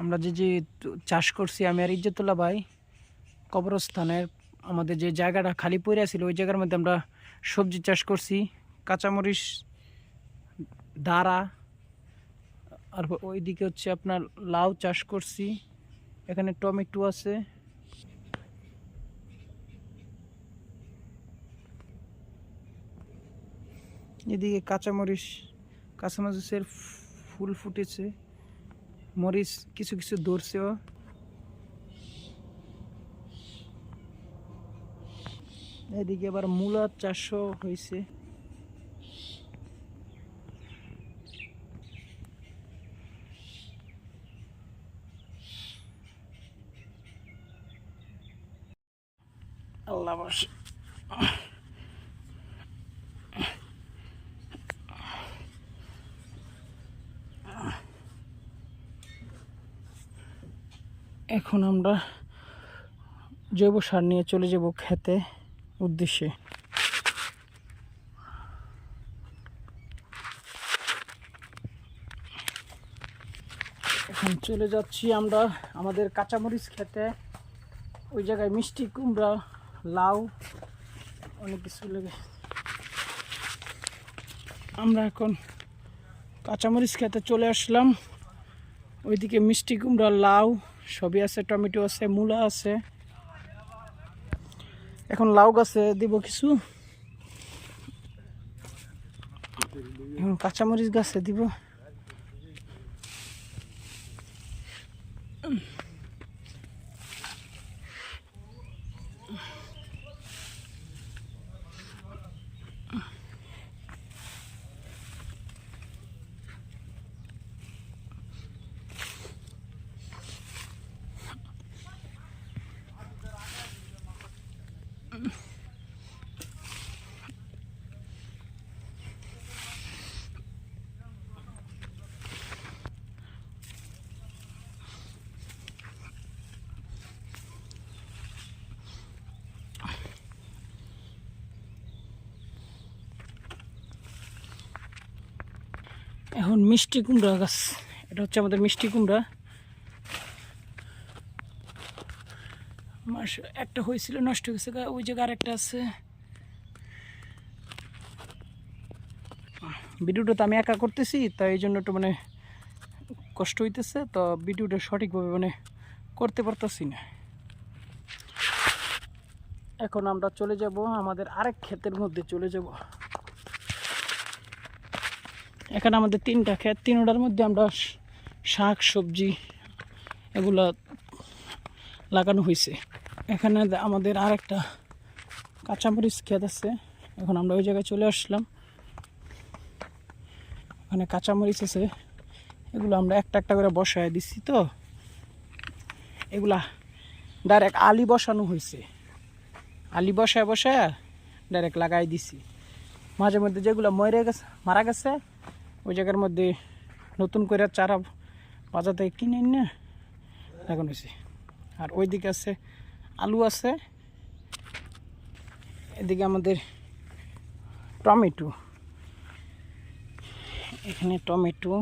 আমরা যে যে চাষ করছি, আমি আর ইজ্জতুল্লাহ ভাই, কবরস্থানের আমাদের যে জায়গাটা খালি পড়ে ছিল ওই জায়গার মধ্যে আমরা সবজি চাষ করছি, কাঁচামরিচ দাঁড়া আর ওইদিকে হচ্ছে আপনার লাউ চাষ করছি, এখানে টমেটো আছে। এদিকে কাঁচামরিচ, কাঁচামরিচের ফুল ফুটেছে। মরিচ কিছু কিছু ধরছেও। এদিকে আবার মূলা চাষও হয়েছে। আল্লাহ এখন আমরা জৈব সার নিয়ে চলে যাব খেতে উদ্দেশ্যে। এখন চলে যাচ্ছি আমরা আমাদের কাঁচামরিচ খেতে। ওই জায়গায় মিষ্টি কুমড়া, লাউ, অনেক কিছু লেগে। আমরা এখন কাঁচামরিচ খেতে চলে আসলাম। ওইদিকে মিষ্টি কুমড়া, লাউ সবই আছে, টমেটো আছে, মূলা আছে। এখন লাউ গাছে দিব কিছু। এখন কাঁচামরিচ গাছে দিব। এখন মিষ্টি কুমড়া গাছ। এটা হচ্ছে আমাদের মিষ্টি কুমড়া। মাস একটা হয়েছিল, নষ্ট হয়ে গেছে গা- ওই জায়গায় আরেকটা আছে। ভিডিওটা তো আমি একা করতেছি, তাই এই জন্য একটু মানে কষ্ট হইতেছে, তো ভিডিওটা সঠিকভাবে মানে করতে পারতেছি না। এখন আমরা চলে যাব, আমাদের আরেক ক্ষেতের মধ্যে চলে যাব। এখানে আমাদের তিনটা ক্ষেত, তিনটার মধ্যে আমরা শাক, সবজি এগুলা লাগানো হয়েছে এখানে আমাদের আর একটা কাঁচামরিচ ক্ষেত আছে। এখন আমরা ওই জায়গায় চলে আসলাম। ওখানে কাঁচামরিচ আছে। এগুলো আমরা একটা একটা করে বসায় দিচ্ছি তো। এগুলা ডাইরেক্ট আলি বসানো হয়েছে আলি বসায় বসায় ডাইরেক্ট লাগাই দিছি। মাঝে মধ্যে যেগুলো মরে গেছে, মারা গেছে ওই জায়গার মধ্যে নতুন করে চারা বাজার থেকে কিনে না লাগানো হয়েছে আর ওইদিকে আছে আলু আছে, এদিকে আমাদের টমেটো। এখানে টমেটো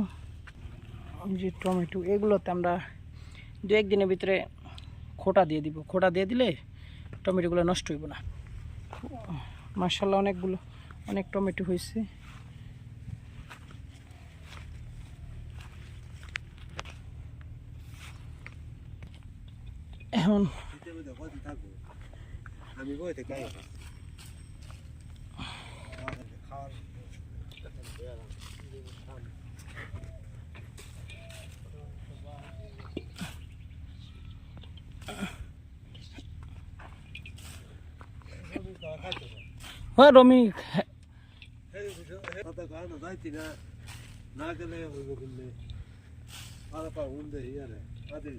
যে টমেটো, এগুলোতে আমরা দু একদিনের ভিতরে খোটা দিয়ে দিব। খোটা দিয়ে দিলে টমেটোগুলো নষ্ট হইব না। মার্শাল্লাহ অনেকগুলো, অনেক টমেটো হয়েছে এখন। হ্যাঁ রমি না গেলে আরে উন্দে ইয়ারে আদিল আদিল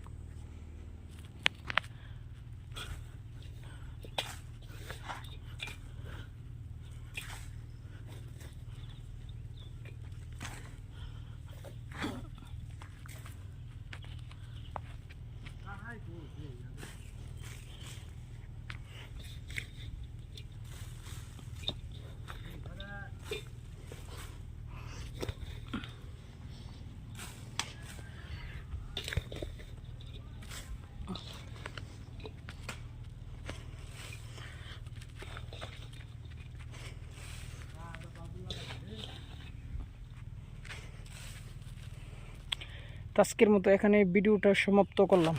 আজকের মতো এখানে ভিডিওটা সমাপ্ত করলাম।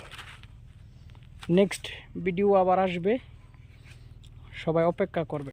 নেক্সট ভিডিও আবার আসবে। সবাই অপেক্ষা করবে।